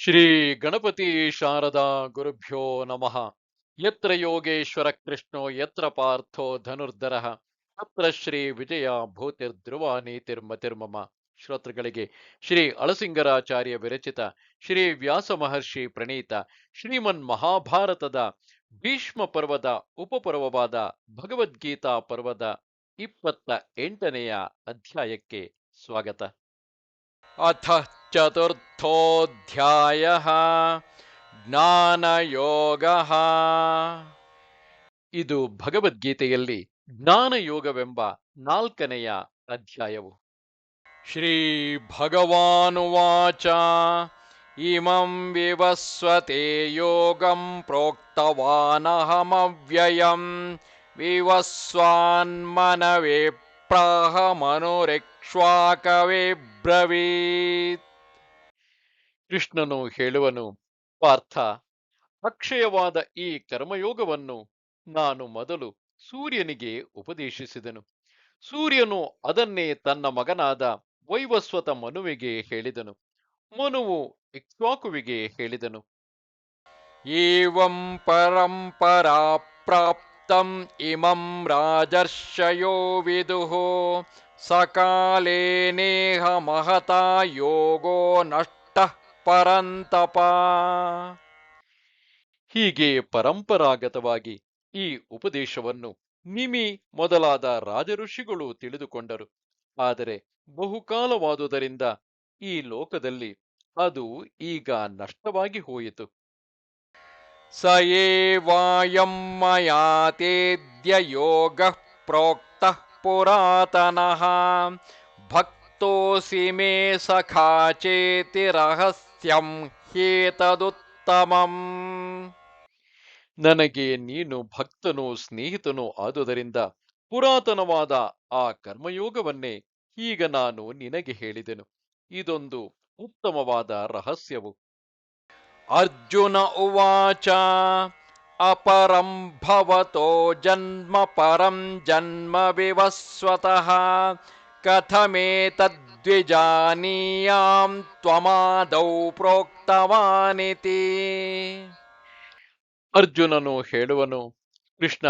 ಶ್ರೀ ಗಣಪತಿ ಶಾರದಾ ಗುರುಭ್ಯೋ ನಮಃ. ಯತ್ರ ಯೋಗೇಶ್ವರ ಕೃಷ್ಣೋ, ಯತ್ರ ಪಾರ್ಥೋ ಧನುರ್ಧರ, ತತ್ರ ಶ್ರೀ ವಿಜಯ ಭೂತಿರ್ಧ್ರುವ ನೀತಿರ್ಮತಿರ್ಮಮ ಶ್ರೋತೃಗಳಿಗೆ ಶ್ರೀ ಅಳಸಿಂಗರಾಚಾರ್ಯ ವಿರಚಿತ ಶ್ರೀ ವ್ಯಾಸ ಮಹರ್ಷಿ ಪ್ರಣೀತ ಶ್ರೀಮನ್ ಮಹಾಭಾರತದ ಭೀಷ್ಮ ಪರ್ವದ ಉಪಪರ್ವವಾದ ಭಗವದ್ಗೀತಾ ಪರ್ವದ ಇಪ್ಪತ್ತ ಎಂಟನೆಯ ಅಧ್ಯಾಯಕ್ಕೆ ಸ್ವಾಗತ. ಅಥ ಚತುರ್ಥೋಧ್ಯಾಯ ಜ್ಞಾನಯೋಗಃ ಇದು ಭಗವದ್ಗೀತೆಯಲ್ಲಿ ಜ್ಞಾನಯೋಗವೆಂಬ ನಾಲ್ಕನೆಯ ಅಧ್ಯಾಯವು. ಶ್ರೀ ಭಗವಾನುವಾಚ, ಇಮಂ ವಿವಸ್ವತೆ ಯೋಗಂ ಪ್ರೋಕ್ತವಾನಹಮವ್ಯಯಂ, ವಿವಸ್ವಾನ್ಮನವೇ ಪ್ರಾಹಮನುರೆಕ್ಷ್ವಾಕವೇ ಬ್ರವೀತ್। ಕೃಷ್ಣನು ಹೇಳುವನು, ಪಾರ್ಥ, ಅಕ್ಷಯವಾದ ಈ ಕರ್ಮಯೋಗವನ್ನು ನಾನು ಮೊದಲು ಸೂರ್ಯನಿಗೆ ಉಪದೇಶಿಸಿದನು. ಸೂರ್ಯನು ಅದನ್ನೇ ತನ್ನ ಮಗನಾದ ವೈವಸ್ವತ ಮನುವಿಗೆ ಹೇಳಿದನು. ಮನುವು ಇಕ್ವಾಕುವಿಗೆ ಹೇಳಿದನು. ಏವಂ ಪರಂಪರಾ ಪ್ರಾಪ್ತಂ ಇಮಂ ರಾಜರ್ಷಯೋ ವಿದುಹೋ ಸಕಾಲೇ ನೇಹ ಮಹತಾ ಯೋಗೋ ನಷ್ಟ ಪರಂತಪ. ಹೀಗೆ ಪರಂಪರಾಗತವಾಗಿ ಈ ಉಪದೇಶವನ್ನು ನಿಮಿ ಮೊದಲಾದ ರಾಜಋಷಿಗಳು ತಿಳಿದುಕೊಂಡರು. ಆದರೆ ಬಹುಕಾಲವಾದುದರಿಂದ ಈ ಲೋಕದಲ್ಲಿ ಅದು ಈಗ ನಷ್ಟವಾಗಿ ಹೋಯಿತು. ಸ ಏವಾಯಂ ಮಯಾ ತೇದ್ಯ ಯೋಗ ಪ್ರೋಕ್ತ ಪುರಾತನಃ ಭಕ್ತೋಸಿ ಮೇ ಸಖಾ ಚೇತಿ ರಹಸ್ಯಂ ಹೇತದುತ್ತಮಂ. ನನಗೆ ನೀನು ಭಕ್ತನು ಸ್ನೇಹಿತನು ಆದುದರಿಂದ ಪುರಾತನವಾದ ಆ ಕರ್ಮಯೋಗವನ್ನೇ ಈಗ ನಾನು ನಿನಗೆ ಹೇಳಿದೆನು. ಇದೊಂದು ಉತ್ತಮವಾದ ರಹಸ್ಯವು. ಅರ್ಜುನ ಉವಾಚ ಅಪರಂ ಭವತೋ ಜನ್ಮ ಪರಂ ಜನ್ಮ ವಿವಸ್ವತಃ. ಕಥಮೇತದ್ವಿಜಾನೀಯಾಂ ತ್ವಮಾದೌ ಪ್ರೋಕ್ತವಾನಿತಿ. ಅರ್ಜುನನು ಹೇಳುವನು, ಕೃಷ್ಣ,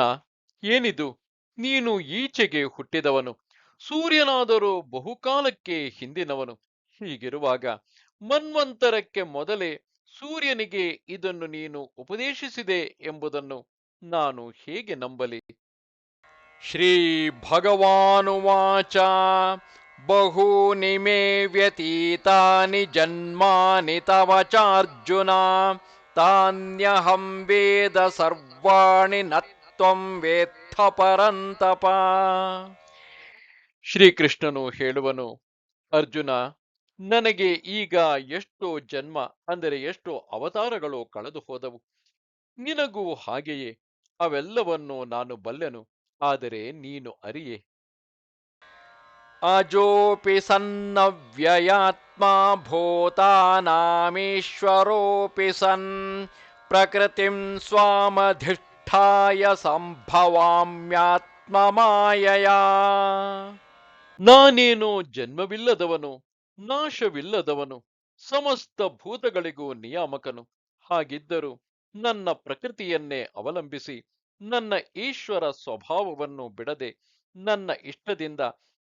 ಏನಿದು? ನೀನು ಈಚೆಗೆ ಹುಟ್ಟಿದವನು, ಸೂರ್ಯನಾದರೂ ಬಹುಕಾಲಕ್ಕೆ ಹಿಂದಿನವನು. ಹೀಗಿರುವಾಗ ಮನ್ವಂತರಕ್ಕೆ ಮೊದಲೇ ಸೂರ್ಯನಿಗೆ ಇದನ್ನು ನೀನು ಉಪದೇಶಿಸಿದೆ ಎಂಬುದನ್ನು ನಾನು ಹೇಗೆ ನಂಬಲಿ? ಶ್ರೀ ಭಗವಾನುವಾಚ ಬಹೂನಿ ಮೇ ವ್ಯತೀತಾನಿ ಜನ್ಮಾನಿ ತವ ಚಾರ್ಜುನ ತಾನ್ಯಹಂ ವೇದ ನತ್ವಂ ವೇತ್ಥ ಪರಂತಪ ಶ್ರೀಕೃಷ್ಣನು ಹೇಳುವನು, ಅರ್ಜುನ, ನನಗೆ ಈಗ ಎಷ್ಟೋ ಜನ್ಮ, ಅಂದರೆ ಎಷ್ಟೋ ಅವತಾರಗಳು ಕಳೆದು ಹೋದವು ನಿನಗೂ ಹಾಗೆಯೇ, ಅವೆಲ್ಲವನ್ನು ನಾನು ಬಲ್ಲೆನು. ಆದರೆ ನೀನು ಅರಿಯೆ. ಅಜೋಪಿ ಸನ್ನವ್ಯಯಾತ್ಮ ಭೂತಾನಾಮೇಶ್ವರೋಪಿ ಸನ್ ಪ್ರಕೃತಿಂ ಸ್ವಾಮಧಿಷ್ಠಾಯ ಸಂಭವಾಮ್ಯಾತ್ಮ ಮಾಯಯಾ ನಾನೇನು ಜನ್ಮವಿಲ್ಲದವನು ನಾಶವಿಲ್ಲದವನು ಸಮಸ್ತ ಭೂತಗಳಿಗೂ ನಿಯಾಮಕನು. ಹಾಗಿದ್ದರೂ ನನ್ನ ಪ್ರಕೃತಿಯನ್ನೇ ಅವಲಂಬಿಸಿ ನನ್ನ ಈಶ್ವರ ಸ್ವಭಾವವನ್ನು ಬಿಡದೆ ನನ್ನ ಇಷ್ಟದಿಂದ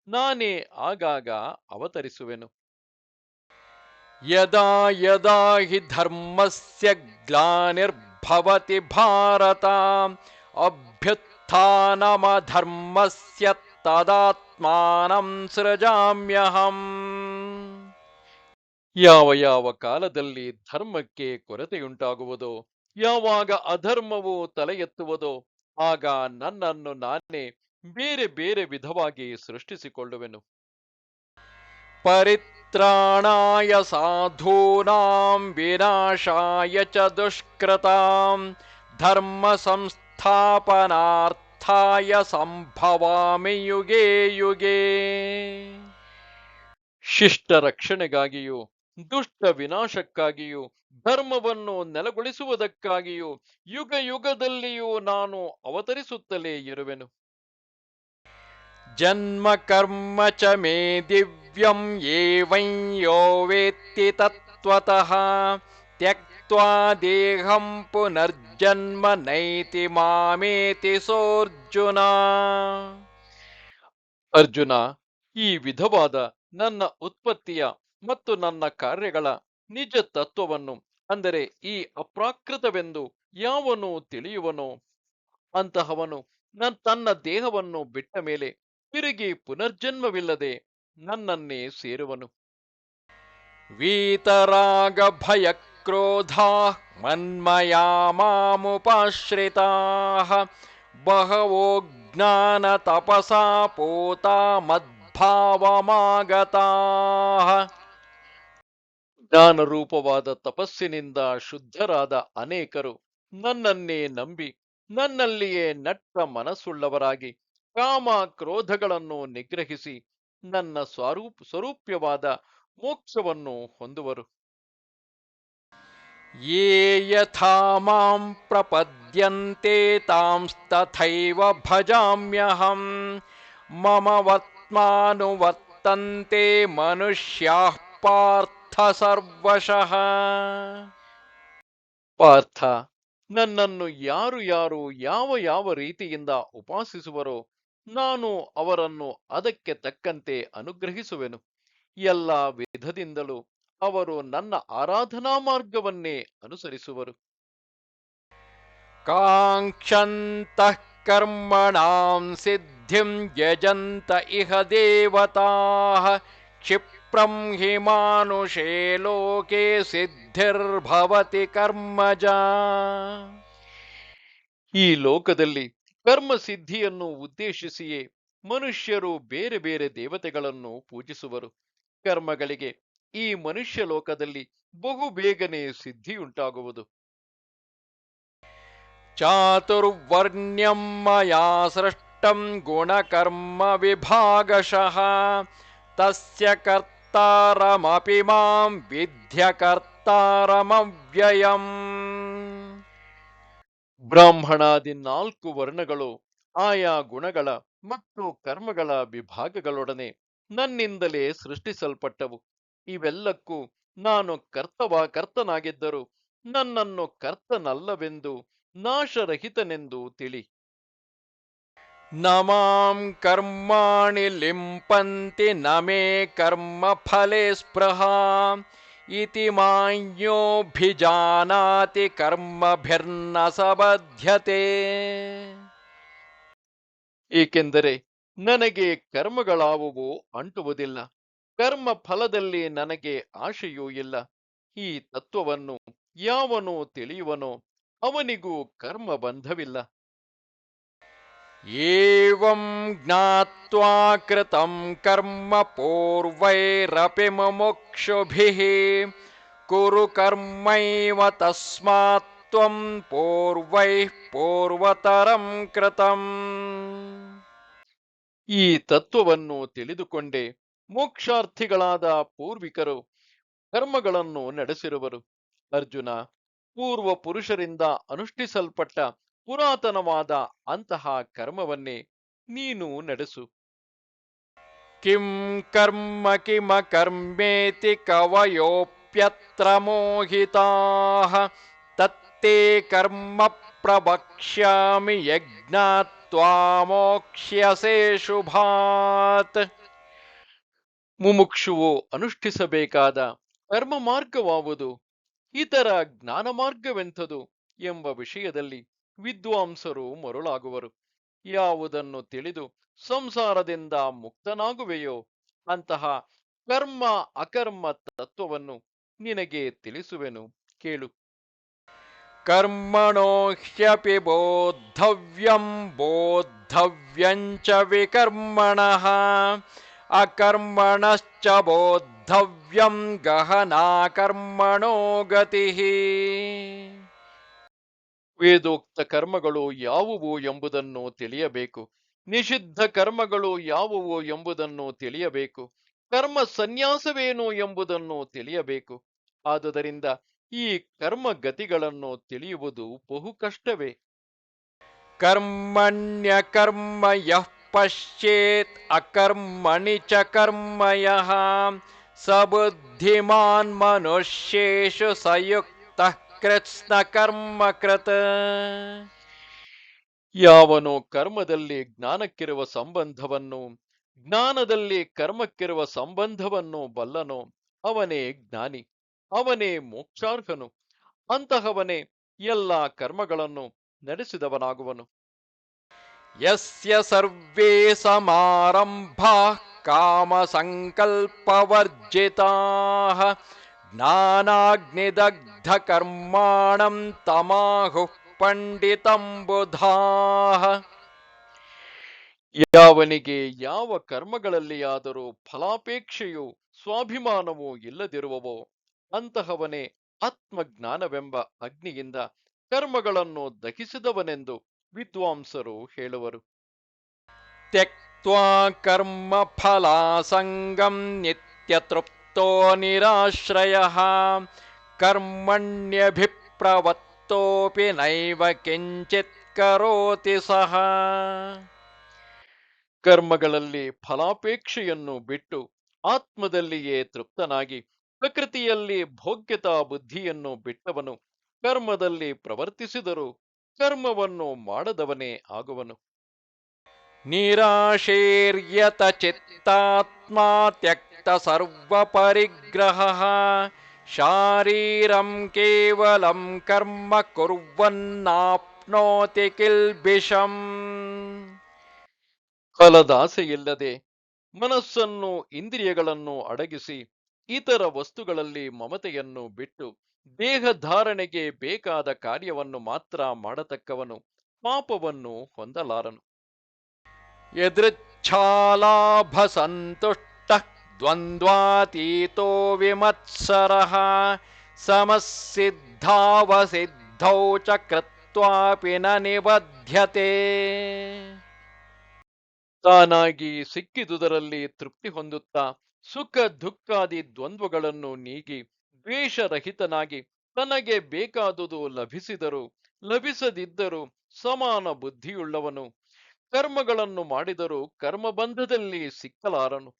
ನಾನೇ ಆಗಾಗ ಅವತರಿಸುವೆನು. ಯದಾ ಯದಾ ಹಿ ಧರ್ಮಸ್ಯ ಗ್ಲಾನಿರ್ಭವತಿ ಭಾರತ, ಅಭ್ಯುತ್ಥಾನಮಧರ್ಮಸ್ಯ ತದಾತ್ಮಾನಂ ಸೃಜಾಮ್ಯಹಂ. ಯಾವ ಯಾವ ಕಾಲದಲ್ಲಿ ಧರ್ಮಕ್ಕೆ ಕೊರತೆಯುಂಟಾಗುವುದೋ ಯಾವಾಗ ಅಧರ್ಮವು ತಲೆ ಎತ್ತುವುದೋ ಆಗ ನನ್ನನ್ನು ನಾನೇ ಬೇರೆ ಬೇರೆ ವಿಧವಾಗಿ ಸೃಷ್ಟಿಸಿಕೊಳ್ಳುವೆನು. ಪರಿತ್ರಾಣಾಯ ಸಾಧೂನಾಂ ವಿನಾಶಾಯ ಚ ದುಷ್ಕೃತಾಂ ಧರ್ಮ ಸಂಸ್ಥಾಪನಾರ್ಥಾಯ ಸಂಭವಾಮಿ ಯುಗೇ ಯುಗೇ. ಶಿಷ್ಟ ರಕ್ಷಣೆಗಾಗಿಯೂ ದುಷ್ಟ ವಿನಾಶಕ್ಕಾಗಿಯೂ ಧರ್ಮವನ್ನು ನೆಲೆಗೊಳಿಸುವುದಕ್ಕಾಗಿಯೂ, ಯುಗ ಯುಗದಲ್ಲಿಯೂ ನಾನು ಅವತರಿಸುತ್ತಲೇ ಇರುವೆನು. ಜನ್ಮ ಕರ್ಮ ಚ ಮೇ ದಿವ್ಯಂ ಏವಂ ಯೋ ವೇತ್ತಿ ತತ್ವತಃ ತ್ಯಕ್ವಾ ದೇಹಂ ಪುನರ್ಜನ್ಮ ನೈತಿ ಮಾಮೇತಿ ಸೋರ್ಜುನ. ಅರ್ಜುನ, ಈ ವಿಧವಾದ ನನ್ನ ಉತ್ಪತ್ತಿಯ ಮತ್ತು ನನ್ನ ಕಾರ್ಯಗಳ ನಿಜ ತತ್ವವನ್ನು ಅಂದರೆ ಈ ಅಪ್ರಾಕೃತವೆಂದು ಯಾವನು ತಿಳಿಯುವನು ಅಂತಹವನು ತನ್ನ ದೇಹವನ್ನು ಬಿಟ್ಟ ಮೇಲೆ ತಿರುಗಿ ಪುನರ್ಜನ್ಮವಿಲ್ಲದೆ ನನ್ನನ್ನೇ ಸೇರುವನು. ವೀತರಾಗ ಭಯ ಕ್ರೋಧ ಮನ್ಮಯಾ ಮಾಮುಪಾಶ್ರಿತ ಬಹವೋ ಜ್ಞಾನ ತಪಸಾ ಪೋತಾ ಮದ್ಭಾವಮಾಗತಾ. ಜ್ಞಾನ ರೂಪವಾದ ತಪಸ್ಸಿನಿಂದ ಶುದ್ಧರಾದ ಅನೇಕರು ನನ್ನನ್ನೇ ನಂಬಿ, ನನ್ನಲ್ಲಿಯೇ ನಟ್ಟ ಮನಸ್ಸುಳ್ಳವರಾಗಿ ಕಾಮ ಕ್ರೋಧಗಳನ್ನು ನಿಗ್ರಹಿಸಿ ನನ್ನ ಸ್ವರೂಪ, ಸ್ವರೂಪ್ಯವಾದ ಮೋಕ್ಷವನ್ನು ಹೊಂದುವರು. ಪ್ರಪದ್ಯಂತೆ ತಾಂಸ್ತಥೈವ ಭಜಾಮ್ಯಹಂ, ಮಮ ವತ್ಮಾನುವತ್ತಂತೆ ಪಾರ್ಥ ಸರ್ವಶಃ. ಪಾರ್ಥ, ನನ್ನನ್ನು ಯಾರು ಯಾರು ಯಾವ ಯಾವ ರೀತಿಯಿಂದ ಉಪಾಸಿಸುವರೋ ನಾನು ಅವರನ್ನು ಅದಕ್ಕೆ ತಕ್ಕಂತೆ ಅನುಗ್ರಹಿಸುವೆನು. ಎಲ್ಲ ವಿಧದಿಂದಲೂ ಅವರು ನನ್ನ ಆರಾಧನಾ ಮಾರ್ಗವನ್ನೇ ಅನುಸರಿಸುವರು. ಕಾಂಕ್ಷಂತ ಕರ್ಮಣಾಂ ಸಿದ್ಧಿಂ ಯಜಂತ ಇಹ ದೇವತಾ ಕ್ಷಿಪ್ हि मानुषे लोके सिद्धिर्भवति कर्मजा ಈ ಲೋಕದಲ್ಲಿ ಕರ್ಮ ಸಿದ್ಧಿಯನ್ನು ಉದ್ದೇಶಿಸಿಯೇ ಮನುಷ್ಯರು ಬೇರೆ ಬೇರೆ ದೇವತೆಗಳನ್ನು ಪೂಜಿಸುವರು ಕರ್ಮಗಳಿಗೆ ಈ ಮನುಷ್ಯ ಲೋಕದಲ್ಲಿ ಬಹು ಬೇಗನೆ ಸಿದ್ಧಿಯುಂಟಾಗುವುದು चातुर्वर्ण्यं मया सृष्टं गुणकर्मविभागशः तस्य ಕರ್ತಾರಮಪಿ ಮಾಂ ವಿಧ್ಯ ಕರ್ತಾರಮವ್ಯಯಂ ಬ್ರಾಹ್ಮಣಾದಿ ನಾಲ್ಕು ವರ್ಣಗಳು, ಆಯಾ ಗುಣಗಳ ಮತ್ತು ಕರ್ಮಗಳ ವಿಭಾಗಗಳೊಡನೆ ನನ್ನಿಂದಲೇ ಸೃಷ್ಟಿಸಲ್ಪಟ್ಟವು. ಇವೆಲ್ಲಕ್ಕೂ ನಾನು ಕರ್ತವ ಕರ್ತನಾಗಿದ್ದರು ನನ್ನನ್ನು ಕರ್ತನಲ್ಲವೆಂದು ನಾಶರಹಿತನೆಂದು ತಿಳಿ. न मां कर्माणि लिम्पन्ति न मे कर्मफले स्पृहा इति मान्योऽभिजानाति कर्मभिर्न स बध्यते ಏಕೆಂದರೆ ನನಗೆ ಕರ್ಮಗಳಾವುವು ಅಂಟುವುದಿಲ್ಲ ಕರ್ಮ ಫಲದಲ್ಲಿ ನನಗೆ ಆಶೆಯೂ ಇಲ್ಲ ಈ ತತ್ವವನ್ನು ಯಾವನು ತಿಳಿಯುವನೋ ಅವನಿಗೂ ಕರ್ಮ ಬಂಧವಿಲ್ಲ एवं ज्ञात्वा कृतं कर्म पूर्वैरपि मुमुक्षुभिः कुरु कर्मैव तस्मात् त्वं पूर्वैः पूर्वतरं कृतम् ಈ ತತ್ವವನ್ನು ತಿಳಿದುಕೊಂಡೇ ಮೋಕ್ಷಾರ್ಥಿಗಳಾದ ಪೂರ್ವಿಕರು ಕರ್ಮಗಳನ್ನು ನಡೆಸಿರುವರು ಅರ್ಜುನ ಪೂರ್ವ ಪುರುಷರಿಂದ ಅನುಷ್ಠಿಸಲ್ಪಟ್ಟ ಪುರಾತನವಾದ ಅಂತಹ ಕರ್ಮವನ್ನೇ ನೀನು ನಡೆಸು. ಕಿಂ ಕರ್ಮ ಕಿಮ ಕರ್ಮೇತಿ ಕವಯೋಪ್ಯತ್ರ ಮೋಹಿತಾ. ತತ್ತೇ ಕರ್ಮ ಪ್ರವಕ್ಷ್ಯಾಮಿ ಯಜ್ಞಾತ್ವಾಮೋಕ್ಷ್ಯಸೇ ಶುಭಾತ್. ಮುಮುಕ್ಷುವು ಅನುಷ್ಠಿಸಬೇಕಾದ ಕರ್ಮ ಮಾರ್ಗವಾವುದು ಇತರ ಜ್ಞಾನ ಮಾರ್ಗವೆಂಥದು ಎಂಬ ವಿಷಯದಲ್ಲಿ ವಿದ್ವಾಂಸರು ಮರುಳಾಗುವರು. ಯಾವುದನ್ನು ತಿಳಿದು ಸಂಸಾರದಿಂದ ಮುಕ್ತನಾಗುವೆಯೋ ಅಂತಹ ಕರ್ಮ ಅಕರ್ಮ ತತ್ವವನ್ನು ನಿನಗೆ ತಿಳಿಸುವೆನು. ಕೇಳು. ಕರ್ಮಣೋಹ್ಯಪಿ ಬೋದ್ಧವ್ಯಂ ಬೋದ್ಧವ್ಯಂಚ ವಿಕರ್ಮಣ ಅಕರ್ಮಣಶ್ಚ ಬೋದ್ಧವ್ಯಂ ಗಹನಾ ಕರ್ಮಣೋ ಗತಿಹಿ ವೇದೋಕ್ತ ಕರ್ಮಗಳು ಯಾವುವು ಎಂಬುದನ್ನು ತಿಳಿಯಬೇಕು. ನಿಷಿದ್ಧ ಕರ್ಮಗಳು ಯಾವುವು ಎಂಬುದನ್ನು ತಿಳಿಯಬೇಕು. ಕರ್ಮ ಸನ್ಯಾಸವೇನು ಎಂಬುದನ್ನು ತಿಳಿಯಬೇಕು. ಆದುದರಿಂದ ಈ ಕರ್ಮ ಗತಿಗಳನ್ನು ತಿಳಿಯುವುದು ಬಹು ಕಷ್ಟವೇ. ಕರ್ಮಣ್ಯ ಕರ್ಮ ಯಃ ಪಶ್ಚೇತ್ ಅಕರ್ಮಣಿ ಚ ಕರ್ಮಯ ಸಬುದ್ಧಿಮಾನ್ ಮನುಷ್ಯೇಶು ಸಯುಕ್ತ ಕೃತ್ಸ್ನ ಕರ್ಮ ಕೃತ. ಯಾವನು ಕರ್ಮದಲ್ಲಿ ಜ್ಞಾನಕ್ಕಿರುವ ಸಂಬಂಧವನ್ನು, ಜ್ಞಾನದಲ್ಲಿ ಕರ್ಮಕ್ಕಿರುವ ಸಂಬಂಧವನ್ನು ಬಲ್ಲನೋ ಅವನೇ ಜ್ಞಾನಿ, ಅವನೇ ಮೋಕ್ಷಾರ್ಹನು, ಅಂತಹವನೇ ಎಲ್ಲ ಕರ್ಮಗಳನ್ನು ನಡೆಸಿದವನಾಗುವನು. ಯಸ್ಯ ಸರ್ವೇ ಸಮಾರಂಭ ಕಾಮ ಸಂಕಲ್ಪವರ್ಜಿತಾ ज्ञानाग्निदग्धकर्माणं तमाहुः ಪಂಡಿತಂ ಬುಧಾಃ ಯಾವನಿಗೆ ಯಾವ ಕರ್ಮಗಳಲ್ಲಿಯಾದರೂ ಫಲಾಪೇಕ್ಷೆಯು ಸ್ವಾಭಿಮಾನವೂ ಇಲ್ಲದಿರುವವೋ ಅಂತಹವನೇ ಆತ್ಮಜ್ಞಾನವೆಂಬ ಅಗ್ನಿಯಿಂದ ಕರ್ಮಗಳನ್ನು ದಹಿಸಿದವನೆಂದು ವಿದ್ವಾಂಸರು ಹೇಳುವರು त्यक्त्वा कर्मफलासङ्गं ನಿರಾಶ್ರಯ ನಿರಾಶ್ರಯಃ ಕರ್ಮಣ್ಯಭಿಪ್ರವತ್ತೋಪಿ ನೈವ ಕಿಂಚಿತ್ ಕರೋತಿ ಸಹ ಕರ್ಮಗಳಲ್ಲಿ ಫಲಾಪೇಕ್ಷೆಯನ್ನು ಬಿಟ್ಟು ಆತ್ಮದಲ್ಲಿಯೇ ತೃಪ್ತನಾಗಿ ಪ್ರಕೃತಿಯಲ್ಲಿ ಭೋಗ್ಯತಾ ಬುದ್ಧಿಯನ್ನು ಬಿಟ್ಟವನು, ಕರ್ಮದಲ್ಲಿ ಪ್ರವರ್ತಿಸಿದರೂ ಕರ್ಮವನ್ನು ಮಾಡದವನೇ ಆಗುವನು. निराशेर्यत चित्तात्मा त्यक्तसर्वपरिग्रहः शारीरं केवलं कर्म कुर्वन्नाप्नोति किल्बिषम् ಫಲದಾಸೆಯಿಲ್ಲದೆ ಮನಸ್ಸನ್ನು ಇಂದ್ರಿಯಗಳನ್ನು ಅಡಗಿಸಿ ಇತರ ವಸ್ತುಗಳಲ್ಲಿ ಮಮತೆಯನ್ನು ಬಿಟ್ಟು ದೇಹಧಾರಣೆಗೆ ಬೇಕಾದ ಕಾರ್ಯವನ್ನು ಮಾತ್ರ ಮಾಡತಕ್ಕವನು ಪಾಪವನ್ನು ಹೊಂದಲಾರನು यदृच्छालाभसन्तुष्टः द्वन्द्वातीतो विमत्सरः समसिद्धावसिद्धौ च कृत्वापि न निबध्यते ತಾನಾಗಿ ಸಿಕ್ಕಿದುದರಲ್ಲಿ ತೃಪ್ತಿ ಹೊಂದುತ್ತಾ ಸುಖ ದುಃಖಾದಿ ದ್ವಂದ್ವಗಳನ್ನು ನೀಗಿ ದ್ವೇಷರಹಿತನಾಗಿ ತನಗೆ ಬೇಕಾದುದು ಲಭಿಸಿದರೂ ಲಭಿಸದಿದ್ದರೂ ಸಮಾನ ಬುದ್ಧಿಯುಳ್ಳವನು ಕರ್ಮಗಳನ್ನು ಮಾಡಿದರೂ ಕರ್ಮಬಂಧದಲ್ಲಿ ಸಿಕ್ಕಲಾರನು.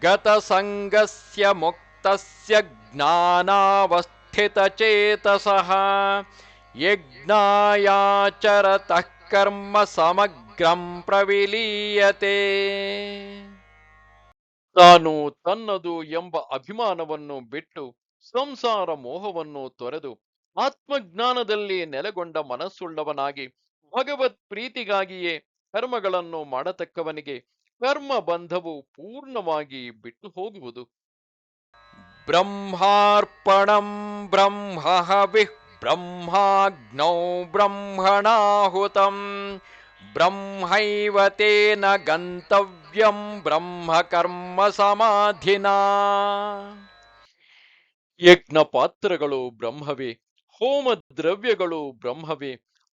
ಗತಸಂಗಸ್ಯ ಮುಕ್ತಸ್ಯ ಜ್ಞಾನಾವಸ್ಥಿತಚೇತಸಃ ಯಜ್ಞಾಯಾಚರತಃ ಕರ್ಮ ಸಮಗ್ರಂ ಪ್ರವಿಲೀಯತೆ. ತಾನು ತನ್ನದು ಎಂಬ ಅಭಿಮಾನವನ್ನು ಬಿಟ್ಟು ಸಂಸಾರ ಮೋಹವನ್ನು ತೊರೆದು ಆತ್ಮಜ್ಞಾನದಲ್ಲಿ ನೆಲೆಗೊಂಡ ಮನಸ್ಸುಳ್ಳವನಾಗಿ ಭಗವತ್ ಪ್ರೀತಿಗಾಗಿಯೇ ಕರ್ಮಗಳನ್ನು ಮಾಡತಕ್ಕವನಿಗೆ ಕರ್ಮ ಬಂಧವು ಪೂರ್ಣವಾಗಿ ಬಿಟ್ಟು ಹೋಗುವುದು. ಬ್ರಹ್ಮಾರ್ಪಣಂ ಬ್ರಹ್ಮಹವಿ ಬ್ರಹ್ಮಾಗ್ನೌ ಬ್ರಹ್ಮಣಾಹುತಂ ಬ್ರಹ್ಮೈವತೇನ ಗಂತವ್ಯಂ ಬ್ರಹ್ಮ ಕರ್ಮ ಸಮಾಧಿನ ಯಜ್ಞ ಪಾತ್ರಗಳು ಬ್ರಹ್ಮವೇ ಹೋಮ ದ್ರವ್ಯಗಳು ಬ್ರಹ್ಮವೇ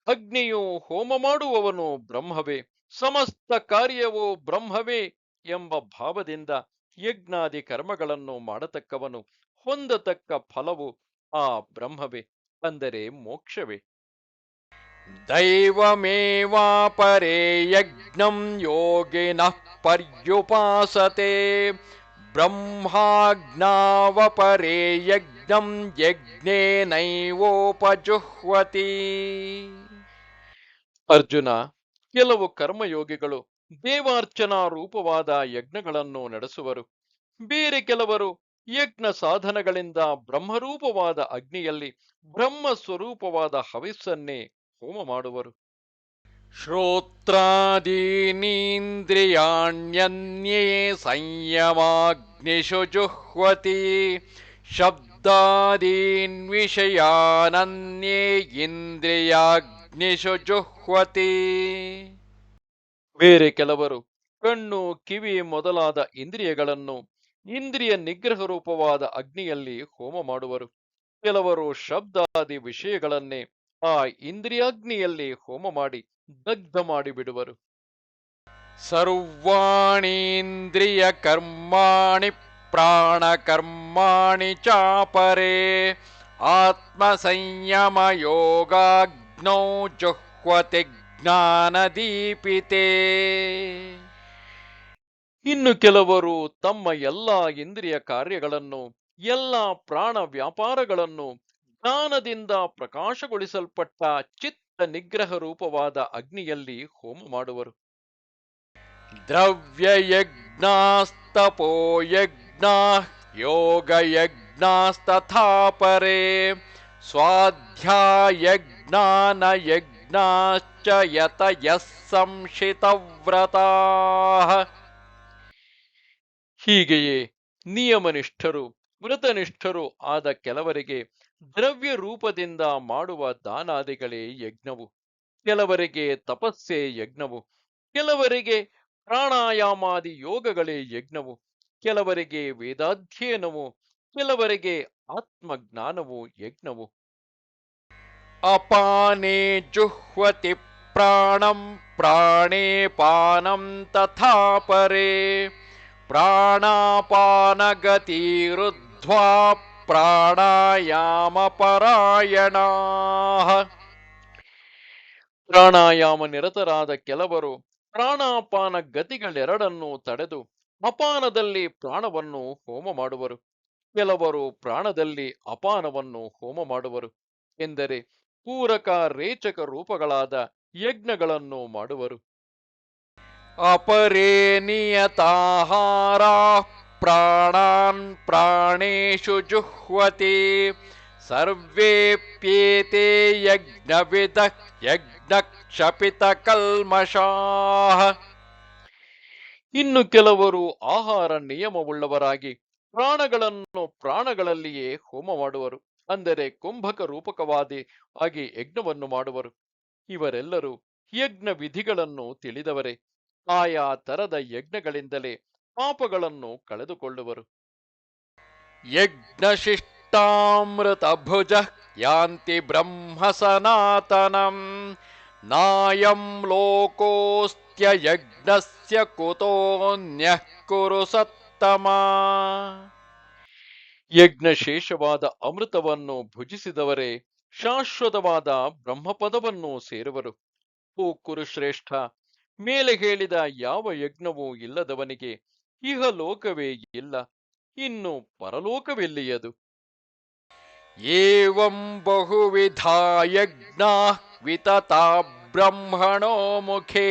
ಅಗ್ನಿಯು ಹೋಮ ಮಾಡುವವನು ಬ್ರಹ್ಮವೇ, ಸಮಸ್ತ ಕಾರ್ಯವೋ ಬ್ರಹ್ಮವೇ ಎಂಬ ಭಾವದಿಂದ ಯಜ್ಞಾದಿ ಕರ್ಮಗಳನ್ನು ಮಾಡತಕ್ಕವನು ಹೊಂದತಕ್ಕ ಫಲವು ಆ ಬ್ರಹ್ಮವೇ, ಅಂದರೆ ಮೋಕ್ಷವೇ. ದೈವಮೇವಾಪರೇ ಯಜ್ಞಂ ಯೋಗಿನಃ ಪರ್ಯುಪಾಸತೆ, ಬ್ರಹ್ಮಾಜ್ಞಾವಪರೇ ಯಜ್ಞಂ ಯಜ್ಞೇನೈವೋಪಜುಹ್ವತಿ ಅರ್ಜುನ, ಕೆಲವು ಕರ್ಮಯೋಗಿಗಳು ದೇವಾರ್ಚನಾ ರೂಪವಾದ ಯಜ್ಞಗಳನ್ನು ನಡೆಸುವರು. ಬೇರೆ ಕೆಲವರು ಯಜ್ಞ ಸಾಧನಗಳಿಂದ ಬ್ರಹ್ಮರೂಪವಾದ ಅಗ್ನಿಯಲ್ಲಿ ಬ್ರಹ್ಮ ಸ್ವರೂಪವಾದ ಹವಿಸ್ಸನ್ನೇ ಹೋಮ ಮಾಡುವರು. ಶ್ರೋತ್ರಾದೀನೀಂದ್ರಿಯಾಣ್ಯನ್ಯೇ ಸಂಯಮಾಗ್ನಿಶು ಜುಹ್ವತಿ ಶಬ್ದ शब्दादीन् विषयानन्ये इन्द्रियाग्निषु जुह्वति ಬೇರೆ ಕೆಲವರು ಕಣ್ಣು ಕಿವಿ ಮೊದಲಾದ ಇಂದ್ರಿಯಗಳನ್ನು ಇಂದ್ರಿಯ ನಿಗ್ರಹ ರೂಪವಾದ ಅಗ್ನಿಯಲ್ಲಿ ಹೋಮ ಮಾಡುವರು ಕೆಲವರು ಶಬ್ದಾದಿ ವಿಷಯಗಳನ್ನೇ ಆ ಇಂದ್ರಿಯಾಗ್ನಿಯಲ್ಲಿ ಹೋಮ ಮಾಡಿ ದಗ್ಧ ಮಾಡಿಬಿಡುವರು सर्वाणीन्द्रियकर्माणि प्राणकर्माणि चापरे आत्मसंयमयोगाग्नौ जुह्वति ज्ञानदीपिते ಇನ್ನು ಕೆಲವರು ತಮ್ಮ ಎಲ್ಲಾ ಇಂದ್ರಿಯ ಕಾರ್ಯಗಳನ್ನು ಎಲ್ಲ ಪ್ರಾಣ ವ್ಯಾಪಾರಗಳನ್ನು ಜ್ಞಾನದಿಂದ ಪ್ರಕಾಶಗೊಳಿಸಲ್ಪಟ್ಟ ಚಿತ್ತ ನಿಗ್ರಹ ರೂಪವಾದ ಅಗ್ನಿಯಲ್ಲಿ ಹೋಮ ಮಾಡುವರು द्रव्ययज्ञास्तपो यज्ञाः योगयज्ञास्तथा परे स्वाध्यायज्ञानयज्ञाश्च यतयः संशितव्रताः ಹೀಗೆಯೇ ನಿಯಮನಿಷ್ಠರು ವ್ರತನಿಷ್ಠರು ಆದ ಕೆಲವರಿಗೆ ದ್ರವ್ಯ ರೂಪದಿಂದ ಮಾಡುವ ದಾನಾದಿಗಳೇ ಯಜ್ಞವು ಕೆಲವರಿಗೆ ತಪಸ್ಸೇ ಯಜ್ಞವು ಕೆಲವರಿಗೆ ಪ್ರಾಣಾಯಾಮಾದಿ ಯೋಗಗಳೇ ಯಜ್ಞವು ಕೆಲವರಿಗೆ ವೇದಾಧ್ಯಯನವು ಕೆಲವರಿಗೆ ಆತ್ಮಜ್ಞಾನವು ಯಜ್ಞವು. ಅಪಾನೇ ಜುಹ್ವತಿ ಪ್ರಾಣಂ ಪ್ರಾಣೇ ಪಾನಂ ತಥಾ ಪರೇ ಪ್ರಾಣಾಯಾಮ ಪರಾಯಣ ಪ್ರಾಣಾಯಾಮ ನಿರತರಾದ ಕೆಲವರು ಪ್ರಾಣಾಪಾನ ಗತಿಗಳೆರಡನ್ನೂ ತಡೆದು ಅಪಾನದಲ್ಲಿ ಪ್ರಾಣವನ್ನು ಹೋಮ ಮಾಡುವರು. ಕೆಲವರು ಪ್ರಾಣದಲ್ಲಿ ಅಪಾನವನ್ನು ಹೋಮ ಮಾಡುವರು ಎಂದರೆ ಪೂರಕ ರೇಚಕ ರೂಪಗಳಾದ ಯಜ್ಞಗಳನ್ನು ಮಾಡುವರು. ಅಪರೇ ಪ್ರಾಣಾನ್ ಪ್ರಾಣೇಶು ಜುಹ್ವತಿ ಸರ್ವೇಪ್ಯೇತೆ ಯಜ್ಞವಿದ ಯಜ್ಞಕ್ಷಪಿತ ಕಲ್ಮಷಾ ಇನ್ನು ಕೆಲವರು ಆಹಾರ ನಿಯಮವುಳ್ಳವರಾಗಿ ಪ್ರಾಣಗಳನ್ನು ಪ್ರಾಣಗಳಲ್ಲಿಯೇ ಹೋಮ ಮಾಡುವರು ಅಂದರೆ ಕುಂಭಕ ರೂಪಕವಾದಿ ಆಗಿ ಯಜ್ಞವನ್ನು ಮಾಡುವರು. ಇವರೆಲ್ಲರೂ ಯಜ್ಞ ವಿಧಿಗಳನ್ನು ತಿಳಿದವರೇ. ಆಯಾ ತರದ ಯಜ್ಞಗಳಿಂದಲೇ ಪಾಪಗಳನ್ನು ಕಳೆದುಕೊಳ್ಳುವರು. ಯಜ್ಞಶಿಷ್ಟಾಮೃತ ಭುಜ ಯಾಂತಿ ಬ್ರಹ್ಮ ಸನಾತನಂ ನಾಯಂ ಲೋಕೋಸ್ತ लोकोऽस्त्ययज्ञस्य कुतोऽन्यः कुरु सत्तमा ಯಜ್ಞಶೇಷವಾದ ಅಮೃತವನ್ನು ಭುಜಿಸಿದವರೇ ಶಾಶ್ವತವಾದ ಬ್ರಹ್ಮಪದವನ್ನು ಸೇರುವರು ಓ ಕುರುಶ್ರೇಷ್ಠ ಮೇಲೆ ಹೇಳಿದ ಯಾವ ಯಜ್ಞವೂ ಇಲ್ಲದವನಿಗೆ ಇಹಲೋಕವೇ ಇಲ್ಲ ಇನ್ನು ಪರಲೋಕವೆಲ್ಲಿಯದು एवं बहुविधा यज्ञाः वितता ब्रह्मणो मुखे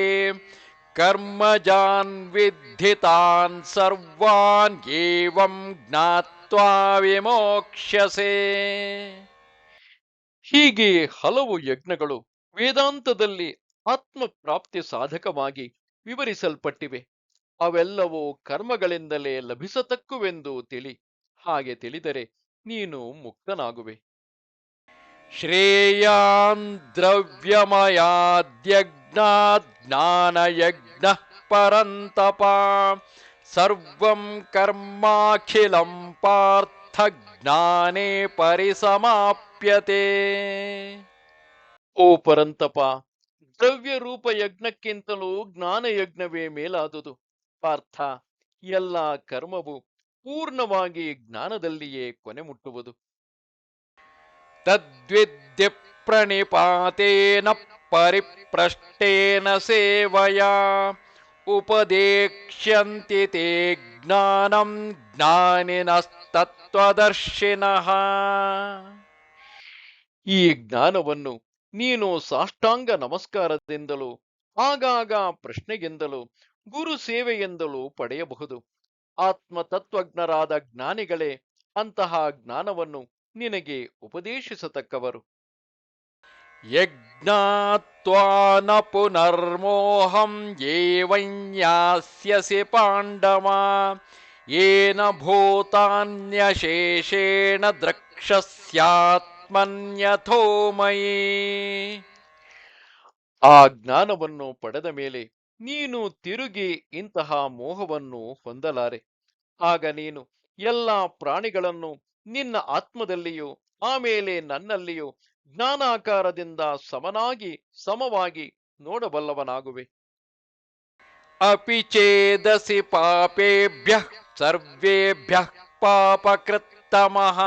कर्मजान् विद्धितान् सर्वान् एवं ज्ञात्वा विमोक्ष्यसे ಹೀಗೆ ಹಲವು ಯಜ್ಞಗಳು ವೇದಾಂತದಲ್ಲಿ ಆತ್ಮ ಪ್ರಾಪ್ತಿ ಸಾಧಕವಾಗಿ ವಿವರಿಸಲ್ಪಟ್ಟಿವೆ ಅವೆಲ್ಲವೂ ಕರ್ಮಗಳಿಂದಲೇ ಲಭಿಸತಕ್ಕುವೆಂದು ತಿಳಿ ಹಾಗೆ ತಿಳಿದರೆ ನೀನು ಮುಕ್ತನಾಗುವೆ ಶ್ರೇಯಾನ್ ದ್ರವ್ಯಮಯಾದ್ಯಜ್ಞಾಜ್ಞಾನಯಜ್ಞ ಪರಂತಪ. ಸರ್ವಂ ಕರ್ಮಾಖಿಲಂ ಪಾರ್ಥ ಜ್ಞಾನೇ ಪರಿಸಮಾಪ್ಯತೆ. ಓ ಪರಂತಪ ದ್ರವ್ಯ ರೂಪ ಯಜ್ಞಕ್ಕಿಂತಲೂ ಜ್ಞಾನಯಜ್ಞವೇ ಮೇಲಾದುದು. ಪಾರ್ಥ, ಎಲ್ಲ ಕರ್ಮವು ಪೂರ್ಣವಾಗಿ ಜ್ಞಾನದಲ್ಲಿಯೇ ಕೊನೆ ಮುಟ್ಟುವುದು. तद्विद्य प्रणिपातेन परिप्रष्टेन सेवया उपदेक्ष्यन्ति ते ज्ञानं ज्ञानिनस्तत्त्वदर्शिनः ಈ ಜ್ಞಾನವನ್ನು ನೀನು ಸಾಷ್ಟಾಂಗ ನಮಸ್ಕಾರದಿಂದಲೂ ಆಗಾಗ ಪ್ರಶ್ನೆಗೆಂದಲೂ ಗುರು ಸೇವೆಯಿಂದಲೂ ಪಡೆಯಬಹುದು ಆತ್ಮತತ್ವಜ್ಞರಾದ ಜ್ಞಾನಿಗಳೇ ಅಂತಹ ಜ್ಞಾನವನ್ನು ನಿನಗೆ ಉಪದೇಶಿಸತಕ್ಕವರು. ಯಜ್ಞಾತ್ವಾನ ಪುನರ್ಮೋಹಂ ಏವನ್ಯಾಸ್ಯಸಿ ಪಾಂಡವ ಏನ ಭೂತಾನ್ಯಶೇಷೇಣ ದ್ರಕ್ಷಸ್ಯಾತ್ಮನ್ಯಥೋಮಯೇ. ಆ ಜ್ಞಾನವನ್ನು ಪಡೆದ ಮೇಲೆ ನೀನು ತಿರುಗಿ ಇಂತಹ ಮೋಹವನ್ನು ಹೊಂದಲಾರೆ. ಆಗ ನೀನು ಎಲ್ಲ ಪ್ರಾಣಿಗಳನ್ನು ನಿನ್ನ ಆತ್ಮದಲ್ಲಿಯೂ, ಆಮೇಲೆ ನನ್ನಲ್ಲಿಯೂ ಜ್ಞಾನಾಕಾರದಿಂದ ಸಮನಾಗಿ, ಸಮವಾಗಿ ನೋಡಬಲ್ಲವನಾಗುವೆ. ಅಪಿ ಚೇದಸಿ ಪಾಪೇಭ್ಯ, ಸರ್ವೇಭ್ಯ ಪಾಪಕೃತ್ತಮಃ,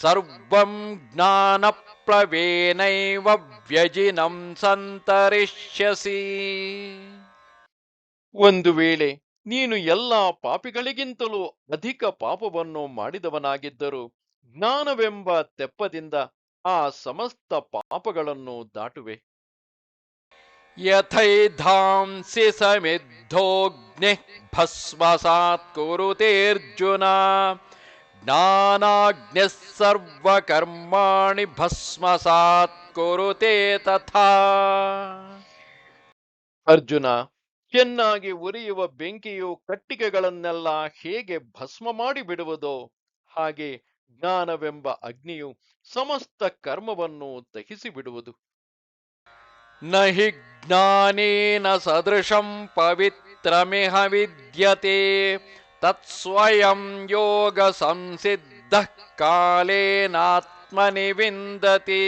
ಸರ್ವಂ ಜ್ಞಾನ ಪ್ಲವೇನೈವ ವ್ಯಜಿನಂ ಸಂತರಿಷ್ಯಸಿ. ಒಂದು ವೇಳೆ ನೀನು ಎಲ್ಲ ಪಾಪಿಗಳಿಗಿಂತಲೂ ಅಧಿಕ ಪಾಪವನ್ನು ಮಾಡಿದವನಾಗಿದ್ದರೂ ಜ್ಞಾನವೆಂಬ ತೆಪ್ಪದಿಂದ ಆ ಸಮಸ್ತ ಪಾಪಗಳನ್ನು ದಾಟುವೆ. ಯಥೈಧಾಂಸಿ ಸಮಿದ್ಧೋಗ್ನಿ ಭಸ್ಮಸಾತ್ ಕುರುತೇರ್ಜುನ. ಜ್ಞಾನಾಗ್ನಿ ಸರ್ವಕರ್ಮಾಣಿ ಭಸ್ಮಸಾತ್ ಕುರುತೇ ತಥಾ. ಅರ್ಜುನ ಚೆನ್ನಾಗಿ ಉರಿಯುವ ಬೆಂಕಿಯು ಕಟ್ಟಿಗೆಗಳನ್ನೆಲ್ಲ ಹೇಗೆ ಭಸ್ಮ ಮಾಡಿ ಬಿಡುವುದೋ ಹಾಗೆ ಜ್ಞಾನವೆಂಬ ಅಗ್ನಿಯು ಸಮಸ್ತ ಕರ್ಮವನ್ನು ದಹಿಸಿ ಬಿಡುವುದು. ನಹಿ ಜ್ಞಾನೇನ ಸದೃಶಂ ಪವಿತ್ರಮಿಹ ವಿದ್ಯತೆ ತತ್ಸ್ವಯಂ ಯೋಗ ಸಂಸಿದ್ಧ ಕಾಲೇನಾತ್ಮನಿ ವಿಂದತಿ.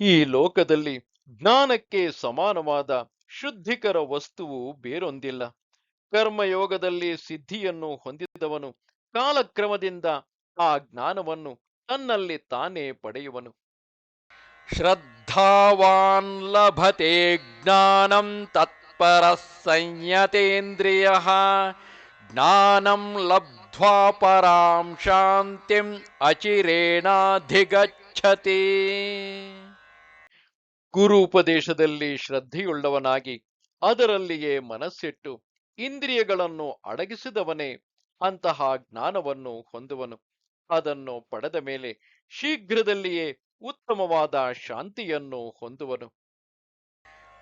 ಈ ಲೋಕದಲ್ಲಿ ಜ್ಞಾನಕ್ಕೆ ಸಮಾನವಾದ ಶುದ್ಧಿಕರ ವಸ್ತುವು ಬೇರೊಂದಿಲ್ಲ. ಕರ್ಮಯೋಗದಲ್ಲಿ ಸಿದ್ಧಿಯನ್ನು ಹೊಂದಿದವನು, ಕಾಲಕ್ರಮದಿಂದ ಆ ಜ್ಞಾನವನ್ನು ತನ್ನಲ್ಲಿ ತಾನೇ ಪಡೆಯುವನು. ಶ್ರದ್ಧಾವಾನ್ ಲಭತೆ ಜ್ಞಾನಂ ತತ್ಪರ ಸಂಯತೇಂದ್ರಿಯ. ಜ್ಞಾನಂ ಲಬ್ಧ್ವಾ ಪರಾಂ ಶಾಂತಿಂ ಅಚಿರೇಣಾಧಿಗಚ್ಚತಿ ಗುರು ಉಪದೇಶದಲ್ಲಿ ಶ್ರದ್ಧೆಯುಳ್ಳವನಾಗಿ ಅದರಲ್ಲಿಯೇ ಮನಸ್ಸಿಟ್ಟು ಇಂದ್ರಿಯಗಳನ್ನು ಅಡಗಿಸಿದವನೇ ಅಂತಹ ಜ್ಞಾನವನ್ನು ಹೊಂದುವನು. ಅದನ್ನು ಪಡೆದ ಮೇಲೆ ಶೀಘ್ರದಲ್ಲಿಯೇ ಉತ್ತಮವಾದ ಶಾಂತಿಯನ್ನು ಹೊಂದುವನು.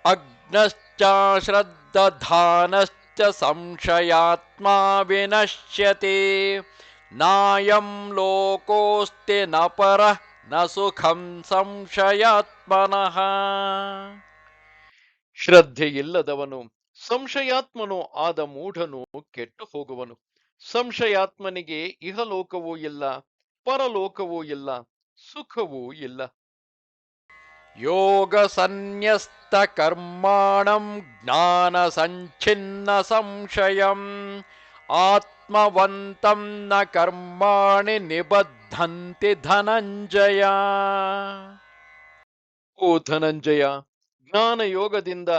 ಅಗ್ನಶ್ಚ ಶ್ರದ್ಧಾನಶ್ಚ ಸಂಶಯಾತ್ಮ ವಿನಶ್ಯತೆ. ನಾಯಂ ಲೋಕೋಸ್ತೆ ನ ನ ಸುಖಂ ಸಂಶಯಾತ್ಮನಃ ಶ್ರದ್ಧೆಯಿಲ್ಲದವನು ಸಂಶಯಾತ್ಮನು ಆದ ಮೂಢನು ಕೆಟ್ಟು ಹೋಗುವನು ಸಂಶಯಾತ್ಮನಿಗೆ ಇಹಲೋಕವೂ ಇಲ್ಲ ಪರಲೋಕವೂ ಇಲ್ಲ ಸುಖವೂ ಇಲ್ಲ. ಯೋಗ ಸನ್ಯಸ್ತ ಕರ್ಮಾಣಂ ಜ್ಞಾನ ಸಂಚಿನ್ನ ಸಂಶಯಂ ಆತ್ಮವಂತಂ ನ ಕರ್ಮಾಣಿ ನಿಬದ್ಧಂತಿ ಧನಂಜಯ. ಓ ಧನಂಜಯ ಜ್ಞಾನ ಯೋಗದಿಂದ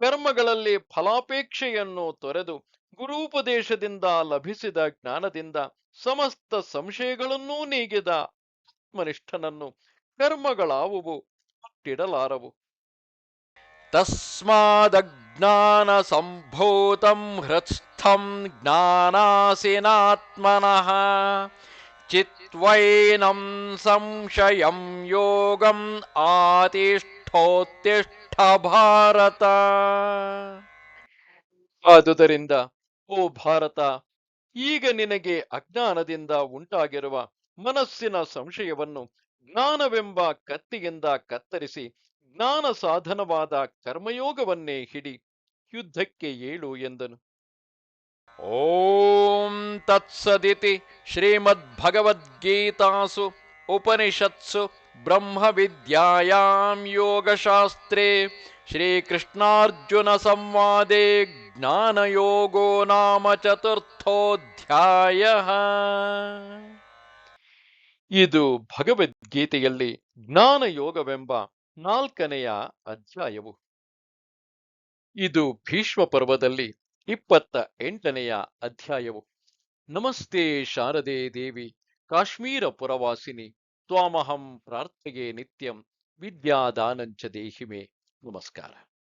ಕರ್ಮಗಳಲ್ಲಿ ಫಲಾಪೇಕ್ಷೆಯನ್ನು ತೊರೆದು ಗುರೂಪದೇಶದಿಂದ ಲಭಿಸಿದ ಜ್ಞಾನದಿಂದ ಸಮಸ್ತ ಸಂಶಯಗಳನ್ನೂ ನೀಗಿದ ಆತ್ಮನಿಷ್ಠನನ್ನು ಕರ್ಮಗಳಾವುವು ಮುಟ್ಟಿಡಲಾರವು. ತಸ್ಮಾದಜ್ಞಾನ ಸಂಭೂತಂ ಹೃತ್ಸ್ಥಂ ಜ್ಞಾನಾಸಿನಾತ್ಮನಃ. ಚಿತ್ವೈನಂ ಸಂಶಯಂ ಯೋಗಂ ಆತಿಷ್ಠೋತ್ತಿಷ್ಠ ಭಾರತ ಆದುದರಿಂದ, ಓ ಭಾರತ, ಈಗ ನಿನಗೆ ಅಜ್ಞಾನದಿಂದ ಉಂಟಾಗಿರುವ ಮನಸ್ಸಿನ ಸಂಶಯವನ್ನು ಜ್ಞಾನವೆಂಬ ಕತ್ತಿಯಿಂದ ಕತ್ತರಿಸಿ ಜ್ಞಾನ ಸಾಧನವಾದ ಕರ್ಮಯೋಗವನ್ನೇ ಹಿಡಿ ಯುದ್ಧಕ್ಕೆ ಏಳು ಎಂದನು. ಓಂ ತತ್ಸದಿತಿ ಶ್ರೀಮದ್ಭಗವದ್ಗೀತಾಸು ಉಪನಿಷತ್ಸು ಬ್ರಹ್ಮವಿದ್ಯಾಯಾಂ ಯೋಗಶಾಸ್ತ್ರೇ ಶ್ರೀಕೃಷ್ಣಾರ್ಜುನ ಸಂವಾದೇ ಜ್ಞಾನಯೋಗೋ ನಾಮ ಚತುರ್ಥೋಧ್ಯಾಯ. ಇದು ಭಗವದ್ಗೀತೆಯಲ್ಲಿ ಜ್ಞಾನಯೋಗವೆಂಬ ನಾಲ್ಕನೆಯ ಅಧ್ಯಾಯವು. ಇದು ಭೀಷ್ಮ ಪರ್ವದಲ್ಲಿ ಇಪ್ಪತ್ತ ಎಂಟನೆಯ ಅಧ್ಯಾಯವು. ನಮಸ್ತೆ ಶಾರದೆ ದೇವಿ ಕಾಶ್ಮೀರ ಪುರವಾಸಿನಿ ತ್ವಾಮಹಂ ಪ್ರಾರ್ಥೆಗೆ ನಿತ್ಯಂ ವಿದ್ಯಾದಾನಂಚ ದೇಹಿಮೆ. ನಮಸ್ಕಾರ.